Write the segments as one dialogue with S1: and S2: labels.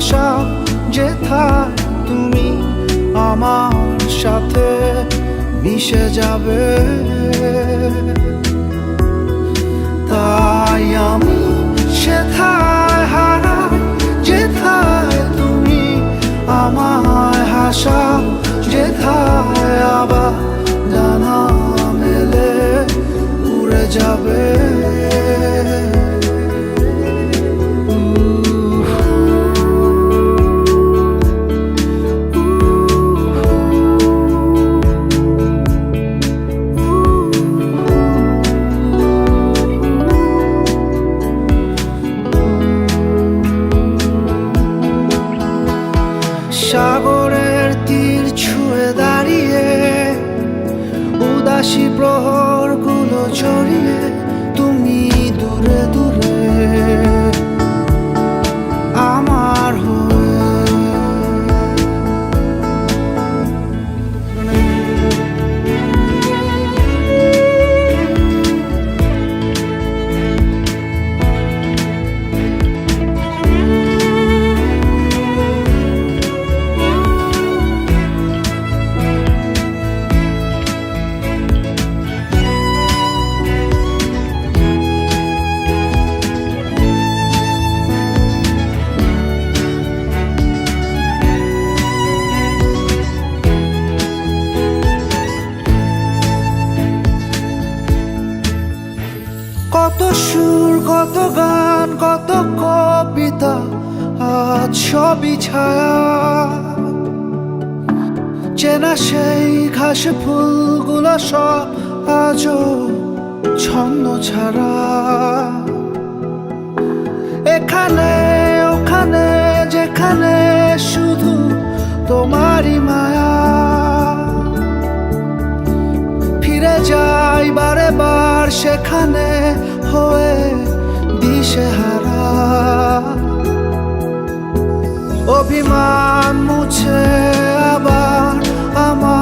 S1: আমার যে যেথায় তুমি আমার সাথে মিশে যাবে। উদাসী প্রহরগুলো কত গান, কত কবিতা, আজ সবই ছায়া। চেনা সেই ঘাস ফুলগুলো সব আজও ছন্ন ছাড়া। এখানে, ওখানে, যেখানে শুধু তোমারই মায়া। ফিরে যাই বারে বার সেখানে হয়ে দিশে হারা অভিমান মুছে আবার আমায়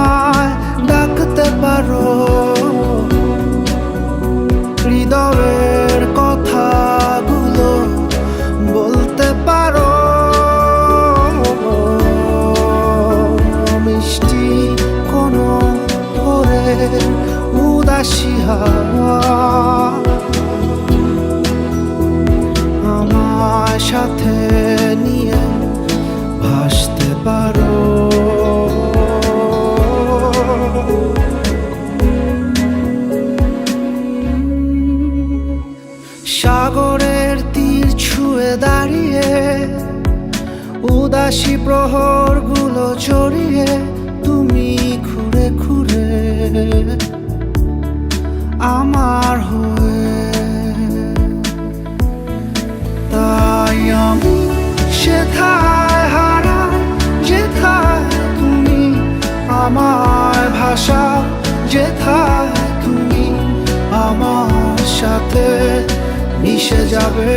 S1: দাঁড়িয়ে, উদাসী প্রহরগুলো জড়িয়ে তুমি ঘুরে ঘুরে আমার হয়ে। তাই আমি সেথায় হারা যেথায় তুমি আমার ভাষা, যেথায় তুমি আমার সাথে মিশে যাবে।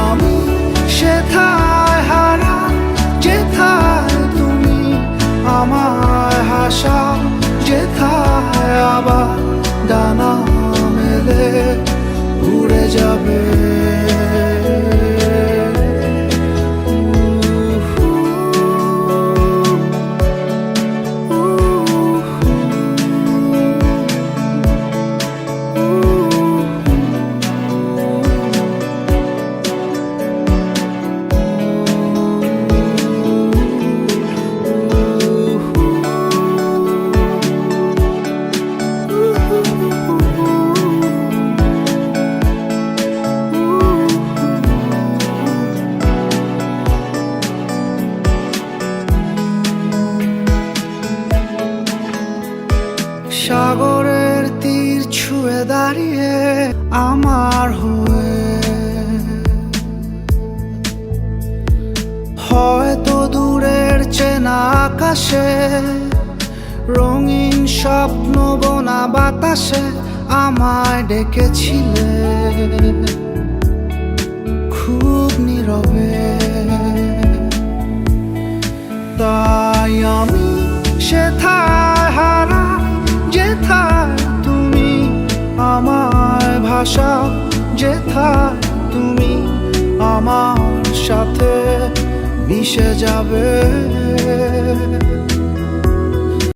S1: আমি সেথায় আমার হয়ে। হয়তো দূরের চেনা আকাশে রঙিন স্বপ্ন বোনা বাতাসে আমায় ডেকেছিলে। খুব নীরবে আশা যে থা তুমি আমার সাথে মিশে যাবে।